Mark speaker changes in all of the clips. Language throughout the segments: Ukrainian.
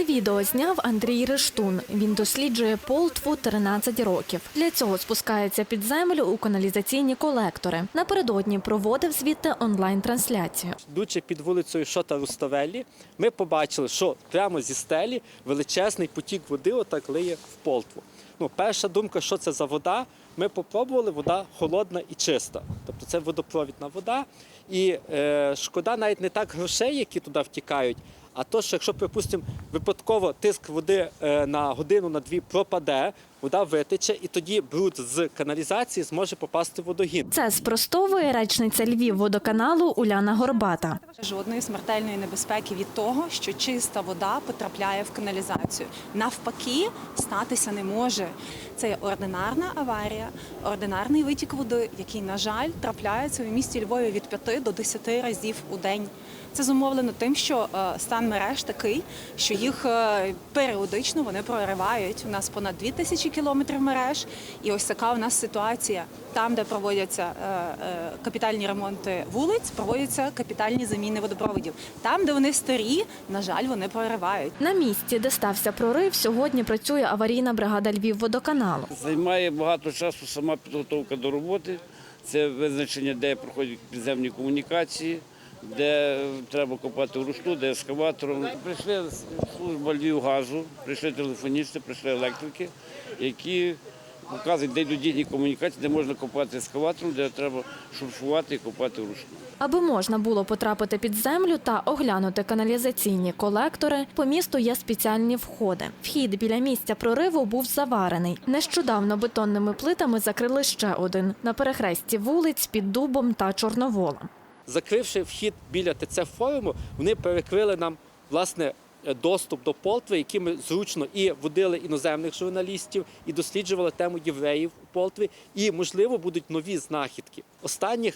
Speaker 1: Це відео зняв Андрій Рештун. Він досліджує полтву 13 років. Для цього спускається під землю у каналізаційні колектори. Напередодні проводив звідти онлайн-трансляцію.
Speaker 2: Йдучи під вулицею Шота Руставеллі, ми побачили, що прямо зі стелі величезний потік води отак лиє в полтву. Ну, перша думка, що це за вода. Ми попробували, вода холодна і чиста. Тобто це водопровідна вода. І е, шкода навіть не так грошей, які туди втікають, а то, що якщо, припустимо, випадково тиск води е, на годину на дві пропаде, вода витече, і тоді бруд з каналізації зможе попасти в водогін.
Speaker 1: Це спростовує речниця Львів водоканалу Уляна Горбата.
Speaker 3: Жодної смертельної небезпеки від того, що чиста вода потрапляє в каналізацію. Навпаки, статися не може. Це є ординарна аварія, ординарний витік води, який, на жаль, трапляється у місті Львові від 5 до 10 разів у день. Це зумовлено тим, що е, стан мереж такий, що їх е, періодично вони проривають. У нас понад 2 тисячі кілометрів мереж, і ось така у нас ситуація. Там, де проводяться е, е, капітальні ремонти вулиць, проводяться капітальні заміни водопроводів. Там, де вони старі, на жаль, вони проривають.
Speaker 1: На місці, де стався прорив, сьогодні працює аварійна бригада Львівводоканалу.
Speaker 4: Займає багато часу сама підготовка до роботи. Це визначення, де проходять підземні комунікації, де треба копати вручну, де ескаватором. Прийшли служба Львівгазу, прийшли телефоністи, прийшли електрики, які показують, де йдуть дійні комунікації, де можна копати ескаватором, де треба шурфувати і копати вручну.
Speaker 1: Аби можна було потрапити під землю та оглянути каналізаційні колектори, по місту є спеціальні входи. Вхід біля місця прориву був заварений. Нещодавно бетонними плитами закрили ще один на перехресті вулиць під Дубом та Чорноволом.
Speaker 2: Закривши вхід біля ТЦ форуму, вони перекрили нам власне доступ до Полтви, які ми зручно і водили іноземних журналістів, і досліджували тему євреїв у Полтві. І можливо будуть нові знахідки. Останніх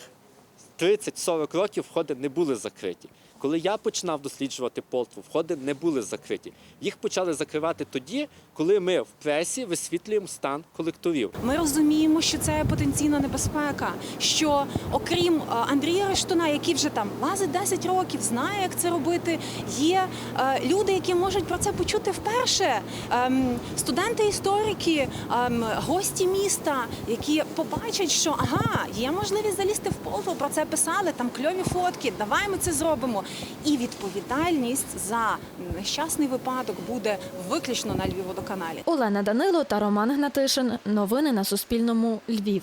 Speaker 2: 30-40 років входи не були закриті. Коли я починав досліджувати Полтву, входи не були закриті. Їх почали закривати тоді, коли ми в пресі висвітлюємо стан колекторів.
Speaker 3: Ми розуміємо, що це потенційна небезпека. Що окрім е, Андрія Рештуна, який вже там лазить 10 років, знає, як це робити. Є е, люди, які можуть про це почути вперше. Ем, Студенти-історики, ем, гості міста, які побачать, що ага, є можливість залізти в полтву, про це писали, там кльові фотки. Давай ми це зробимо. І відповідальність за нещасний випадок буде виключно на Львівводоканалі.
Speaker 1: Олена Данило та Роман Гнатишин. Новини на Суспільному. Львів.